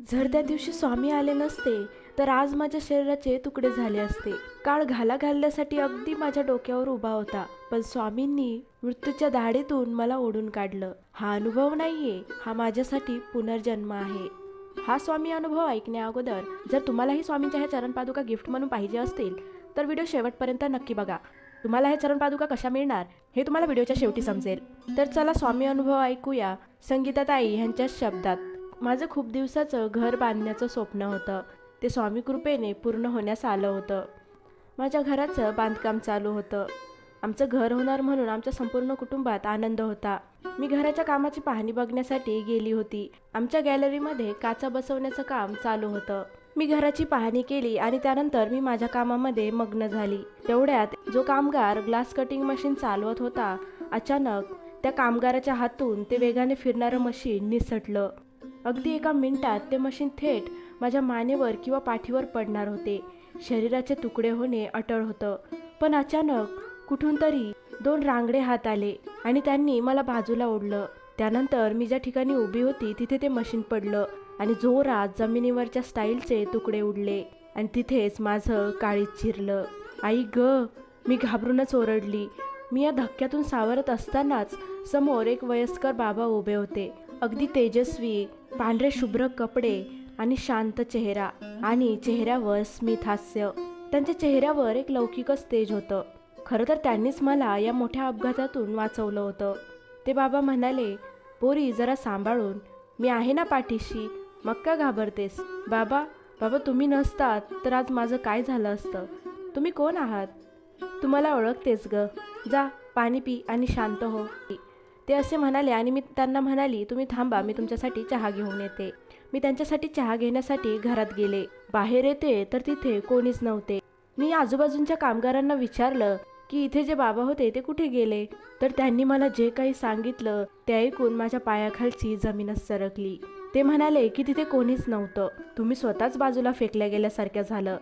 जर त्या दिवशी स्वामी आले नसते तर आज माझ्या शरीराचे तुकडे झाले असते. काळ घाला घालण्यासाठी अगदी माझ्या डोक्यावर उभा होता पण स्वामींनी मृत्यूच्या दाढेतून मला ओढून काढलं. हा अनुभव नाहीये हा माझ्यासाठी पुनर्जन्म आहे. हा स्वामी अनुभव ऐकण्या अगोदर जर तुम्हालाही स्वामींच्या ह्या चरणपादुका गिफ्ट म्हणून पाहिजे असतील तर व्हिडिओ शेवटपर्यंत नक्की बघा. तुम्हाला हे चरणपादुका कशा मिळणार हे तुम्हाला व्हिडिओच्या शेवटी समजेल. तर चला स्वामी अनुभव ऐकूया संगीताताई ह्यांच्या शब्दात. माझं खूप दिवसाचं घर बांधण्याचं स्वप्न होतं. ते स्वामी कृपेने पूर्ण होण्यास आलं होतं. माझ्या घराचं बांधकाम चालू होतं. आमचं घर होणार म्हणून आमच्या संपूर्ण कुटुंबात आनंद होता. मी घराच्या कामाची पाहणी बघण्यासाठी गेली होती. आमच्या गॅलरीमध्ये काचा बसवण्याचं काम चालू होतं. मी घराची पाहणी केली आणि त्यानंतर मी माझ्या कामामध्ये मग्न झाली. तेवढ्यात जो कामगार ग्लास कटिंग मशीन चालवत होता अचानक त्या कामगाराच्या हातून ते वेगाने फिरणारं मशीन निसटलं. अगदी एका मिनिटात ते मशीन थेट माझ्या मानेवर किंवा पाठीवर पडणार होते. शरीराचे तुकडे होणे अटळ होतं. पण अचानक कुठून तरी दोन रांगडे हात आले आणि त्यांनी मला बाजूला ओढलं. त्यानंतर मी ज्या ठिकाणी उभी होती तिथे ते मशीन पडलं आणि जोरात जमिनीवरच्या स्टाईलचे तुकडे उडले आणि तिथेच माझं काळीत चिरलं. आई ग मी घाबरूनच ओरडली. मी या धक्क्यातून सावरत असतानाच समोर एक वयस्कर बाबा उभे होते. अगदी तेजस्वी पांढरे शुभ्र कपडे आणि शांत चेहरा आणि चेहऱ्यावर स्मित हास्य. त्यांच्या चेहऱ्यावर एक लौकिकच तेज होतं. खरं तर त्यांनीच मला या मोठ्या अपघातातून वाचवलं होतं. ते बाबा म्हणाले पोरी जरा सांभाळून. मी आहे ना पाठीशी. मग का घाबरतेस. बाबा बाबा तुम्ही नसतात तर आज माझं काय झालं असतं? तुम्ही कोण आहात? तुम्हाला ओळखतेस ग. जा पाणी पी आणि शांत हो. ते असे म्हणाले आणि मी त्यांना म्हणाली तुम्ही थांबा मी तुमच्यासाठी चहा घेऊन येते. मी त्यांच्यासाठी चहा घेण्यासाठी घरात गेले. बाहेर येते तर तिथे कोणीच नव्हते. मी आजूबाजूंच्या कामगारांना विचारलं की इथे जे बाबा होते ते कुठे गेले? तर त्यांनी मला जे काही सांगितलं ते ऐकून माझ्या पायाखालची जमीनच सरकली. ते म्हणाले की तिथे कोणीच नव्हतं. तुम्ही स्वतःच बाजूला फेकल्या गेल्यासारख्या झालं.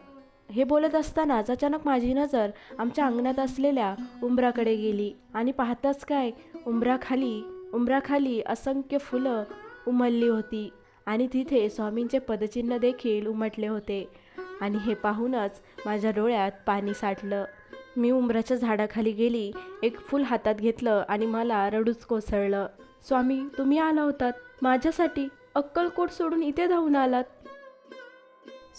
हे बोलत असतानाच अचानक माझी नजर आमच्या अंगणात असलेल्या उंबराकडे गेली आणि पाहताच काय उंबराखाली उंबराखाली असंख्य फुलं उमलली होती आणि तिथे स्वामींचे पदचिन्ह देखील उमटले होते. आणि हे पाहूनच माझ्या डोळ्यात पाणी साठलं. मी उंबराच्या झाडाखाली गेली एक फूल हातात घेतलं आणि मला रडूच कोसळलं. स्वामी तुम्ही आला होतात? माझ्यासाठी अक्कलकोट सोडून इथे धावून आलात?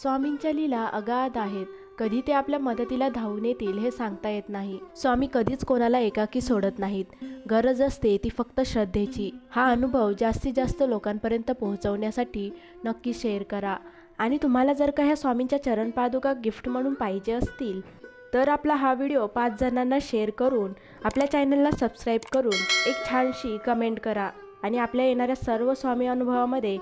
स्वामींच्या लीला अगाध आहेत. कधी ते आपल्या मदतीला धावून येतील हे सांगता येत नाही. स्वामी कधीच कोणाला एकाकी सोडत नाहीत. गरज असते ती फक्त श्रद्धेची. हा अनुभव जास्तीत जास्त लोकांपर्यंत पोहोचवण्यासाठी नक्की शेअर करा. आणि तुम्हाला जर का ह्या स्वामींच्या चरणपादुका गिफ्ट म्हणून पाहिजे असतील तर आपला हा व्हिडिओ पाच जणांना शेअर करून आपल्या चॅनलला सबस्क्राईब करून एक छानशी कमेंट करा. आणि आपल्या येणाऱ्या सर्व स्वामी अनुभवामध्ये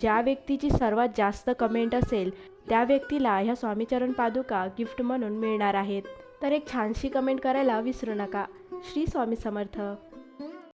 ज्या व्यक्तीची सर्वात जास्त कमेंट असेल त्या व्यक्तीला ह्या स्वामीचरण पादुका गिफ्ट म्हणून मिळणार आहेत. तर एक छानशी कमेंट करायला विसरू नका. श्री स्वामी समर्थ.